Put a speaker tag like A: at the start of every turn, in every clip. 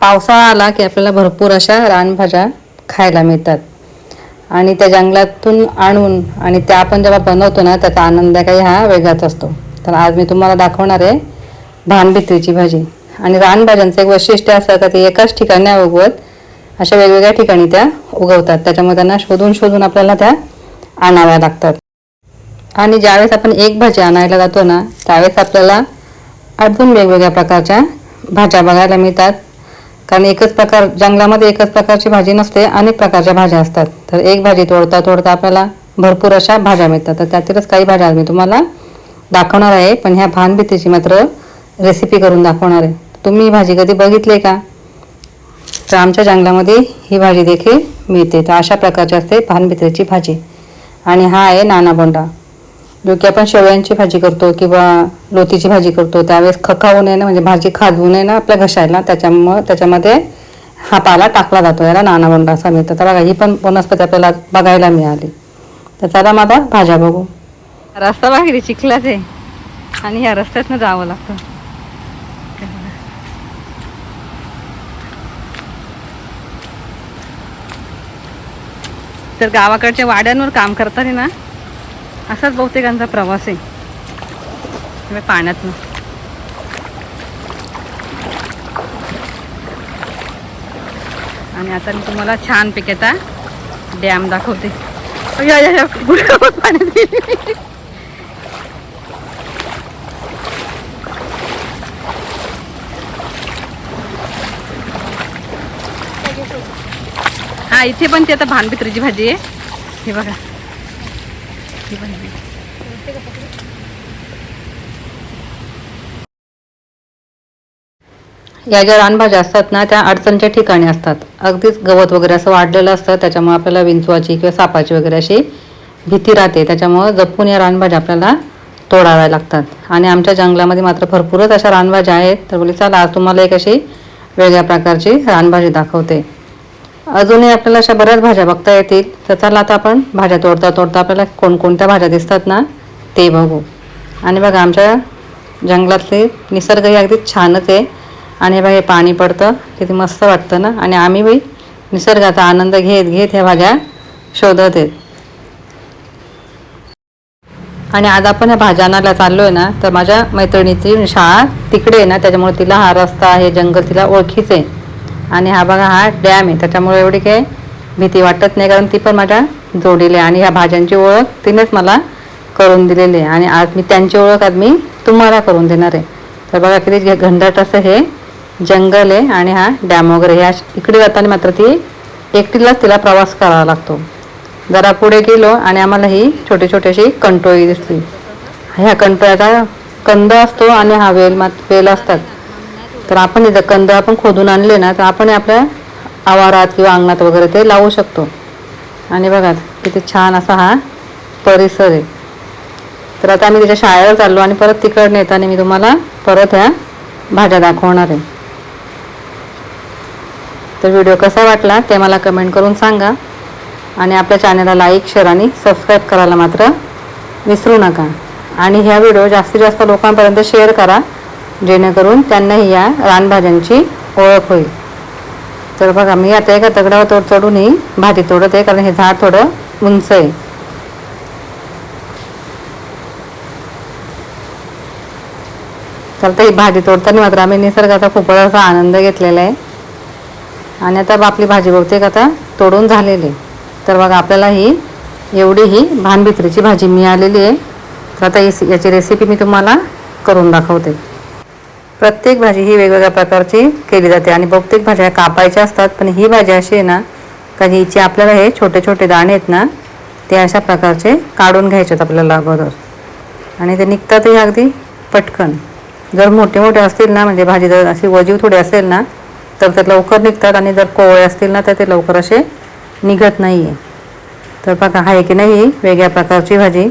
A: पावसाळा आला की आपल्याला भरपूर अशा रानभाज्या खायला मिळतात. आणि त्या जंगलातून आणून आणि त्या आपण जेव्हा बनवतो ना त्याचा आनंद काही हा वेगळाच असतो. तर आज मी तुम्हाला दाखवणार आहे भानभित्रीची भाजी. आणि रानभाज्यांचं एक वैशिष्ट्य असं का ते एकाच ठिकाणी नाही उगवत अशा वेगवेगळ्या ठिकाणी त्या उगवतात. त्याच्यामुळे त्यांना शोधून शोधून आपल्याला त्या आणाव्या लागतात. आणि ज्यावेळेस आपण एक भाजी आणायला जातो ना त्यावेळेस आपल्याला अजून वेगवेगळ्या प्रकारच्या भाज्या बघायला मिळतात. कारण एकच प्रकार जंगलामध्ये एकच प्रकारची भाजी नसते अनेक प्रकारच्या भाज्या असतात. तर एक भाजी तोडता तोडता आपल्याला भरपूर अशा भाज्या मिळतात. तर त्यातीलच काही भाज्या आज मी तुम्हाला दाखवणार आहे पण ह्या भानभीतीची मात्र रेसिपी करून दाखवणार आहे. तुम्ही ही भाजी कधी बघितली का? तर आमच्या जंगलामध्ये ही भाजी देखील मिळते. तर अशा प्रकारची असते भानभित्रेची भाजी. आणि हा आहे नाना बोंडा. जो की आपण शेवयांची भाजी करतो किंवा लोतीची भाजी करतो. त्यावेळेस खखावू नये ना म्हणजे भाजी खाजवू नये ना आपल्या घशायला. त्याच्यामुळं त्याच्यामध्ये हा पाला टाकला जातो. याला नाना बोंडा असा मिळतो. तर बघा ही पण वनस्पती आपल्याला बघायला मिळाली. तर चला मग आता भाज्या बघू. रस्ता बाहेर चिखलाच आहे. आणि ह्या रस्त्यातनं जावं लागतं. तर गावाकडच्या वाड्यांवर काम करताना ना असाच बहुतेकांचा प्रवास आहे. पाण्यातनं आणि आता मी तुम्हाला छान येता डॅम दाखवते. या पाण्यात हा इथे पण ती आता भानबित्रीची भाजी आहे. हे बघा. ही भाजी या ज्या रानभाज्या असतात ना त्या अडचणच्या ठिकाणी असतात. अगदीच गवत वगैरे असं वाढलेलं असतं त्याच्यामुळे आपल्याला विंचवाची किंवा सापाची वगैरे अशी भीती राहते. त्याच्यामुळं जपून या रानभाज्या आपल्याला तोडाव्या लागतात. आणि आमच्या जंगलामध्ये मात्र भरपूरच अशा रानभाज्या आहेत. तर बोली चला आज तुम्हाला एक अशी वेगळ्या प्रकारची रानभाजी दाखवते. अजूनही आपल्याला अशा बऱ्याच भाज्या बघता येतील. तर चला आता आपण भाज्या तोडता तोडता आपल्याला कोणकोणत्या भाज्या दिसतात ना ते बघू. आणि बघा आमच्या जंगलातले निसर्ग हे अगदी छानच आहे. आणि हे बघा हे पाणी पडतं. किती मस्त वाटतं ना. आणि आम्ही बाई निसर्गाचा आनंद घेत घेत ह्या भाज्या शोधत आहेत आणि आज आपण ह्या भाज्या आणायला चाललो आहे ना तर माझ्या मैत्रिणीची शाळा तिकडे आहे ना त्याच्यामुळे तिला हा रस्ता हे जंगल तिला ओळखीच आहे. आणि हा बघा हा डॅम आहे. त्याच्यामुळे एवढी काही भीती वाटत नाही कारण ती पण माझ्या जोडलेली आहे. आणि ह्या भाज्यांची ओळख तिनेच मला करून दिलेली आहे. आणि आज मी त्यांची ओळख आज मी तुम्हाला करून देणार आहे. तर बघा किती घंडाट घनदाट असं हे जंगल आहे आणि हा डॅम वगैरे. ह्या इकडे जाताना मात्र ती एकटीलाच तिला प्रवास करावा लागतो. जरा पुढे गेलो आणि आम्हाला ही छोटी छोटी अशी कंटोळी दिसली. ह्या कंटोळ्याचा कंद असतो आणि हा वेल मात वेल असतात. तर आपण इथं कंद आपण खोदून आणले ना तर आपण आपल्या आवारात किंवा अंगणात वगैरे ते लावू शकतो. आणि बघा किती छान असा हा परिसर आहे. तर आता आम्ही त्याच्या शाळेला चाललो आणि परत तिकडनं येताना मी तुम्हाला परत ह्या भाज्या दाखवणार आहे. तर व्हिडिओ कसा वाटला ते मला कमेंट करून सांगा. आणि आपल्या चॅनलला लाईक शेअर आणि सबस्क्राईब करायला मात्र विसरू नका. आणि ह्या व्हिडिओ जास्तीत जास्त लोकांपर्यंत शेअर करा. जेणेकरून त्यांनाही या रानभाज्यांची ओळख होईल. तर बघा मी आता एका दगडावर तोड चढून ही भाजी तोडत आहे कारण हे झाड थोडं उंच आहे. तर ही भाजी तोडताना मात्र आम्ही निसर्गाचा खूपच असा आनंद घेतलेला आहे. आणि आता आपली भाजी बहुतेक आता तोडून झालेली. आहे. तर बघा आपल्याला ही एवढी ही भानभित्रीची भाजी मिळालेली आहे. तर आता याची रेसिपी मी तुम्हाला करून दाखवते. प्रत्येक भाजी ही वेगवेगळ्या प्रकारची केली जाते आणि बहुतेक भाज्या कापायच्या असतात पण ही भाजी अशी आहे ना का हिचे आपल्याला हे छोटे छोटे दाणे आहेत ना ते अशा प्रकारचे काढून घ्यायचे आहेत आपल्याला अगोदर. आणि ते निघतातही अगदी पटकन. जर मोठे मोठे असतील ना म्हणजे भाजी जर अशी वजीव थोडी असेल ना तर ते लवकर निघतात आणि जर कोवळे असतील ना तर ते लवकर असे निघत नाही आहे तर बघा आहे की नाही वेगळ्या प्रकारची भाजी.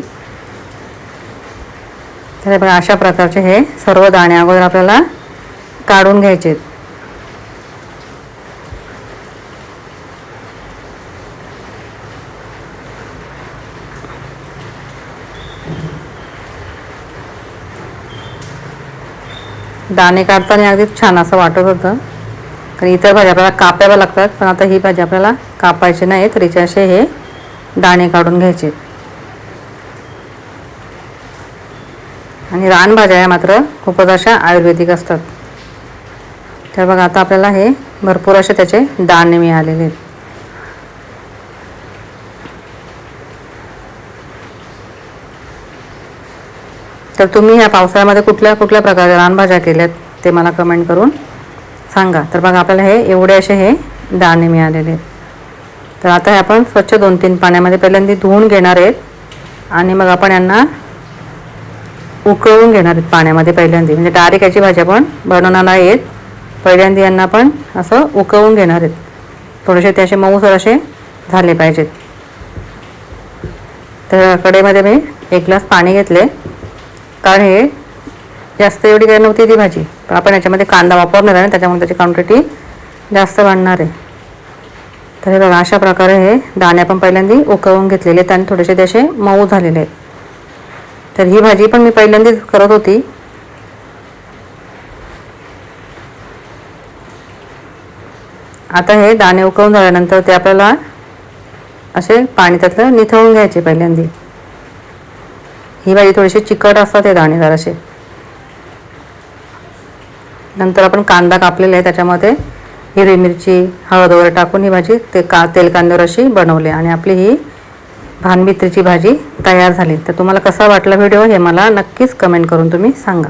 A: तर हे बघा अशा प्रकारचे हे सर्व दाणे अगोदर आपल्याला काढून घ्यायचे आहेत. दाणे काढताना अगदी छान असं वाटत होतं कारण इतर भाज्या आपल्याला कापाव्या लागतात पण आता ही भाजी आपल्याला कापायची नाही तर हिचे असे हे दाणे काढून घ्यायचे आणि रानभाज्या या मात्र खूपच अशा आयुर्वेदिक असतात. तर बघा आता आपल्याला हे भरपूर असे त्याचे दाणे मिळालेले आहेत. तर तुम्ही ह्या पावसाळ्यामध्ये कुठल्या कुठल्या प्रकारच्या रानभाज्या केल्यात ते मला कमेंट करून सांगा. तर बघा आपल्याला हे एवढे असे हे दाणे मिळालेले आहेत. तर आता हे आपण स्वच्छ दोन तीन पाण्यामध्ये पहिल्यांदा धुवून घेणार आहेत. आणि मग आपण यांना उकळून घेणार आहेत पाण्यामध्ये पहिल्यांदा. म्हणजे डायरेक्ट याची भाजी आपण बनवणार आहेत. पहिल्यांदा यांना पण असं उकळून घेणार आहेत. थोडेसे ते असे मऊसर असे झाले पाहिजेत. तर कडेमध्ये मी एक ग्लास पाणी घेतले. कारण हे जास्त एवढी काही नव्हती ती भाजी. पण आपण याच्यामध्ये कांदा वापरणार आहे ना त्याच्यामुळे त्याची क्वांटिटी जास्त वाढणार आहे. तर हे बघा अशा प्रकारे हे दाणे आपण पहिल्यांदा उकळून घेतलेले आहेत आणि थोडेसे ते असे मऊ झालेले आहेत. तर ही भाजी पण मी पहिल्यांदाच करत होती. आता हे दाणे उकळून झाल्यानंतर ते आपल्याला असे पाणी त्यातलं निथळून घ्यायचे पहिल्यांदा. ही भाजी थोडीशी चिकट असतात हे दाणे जरासे. नंतर आपण कांदा कापलेला आहे त्याच्यामध्ये हिरवी मिरची हळद वगैरे टाकून ही भाजी ते का तेल कांद्यावर अशी बनवली आणि आपली ही भानबित्रीची भाजी तयार झाली. तर तुम्हाला कसा वाटला व्हिडिओ हे मला नक्कीच कमेंट करून तुम्ही सांगा.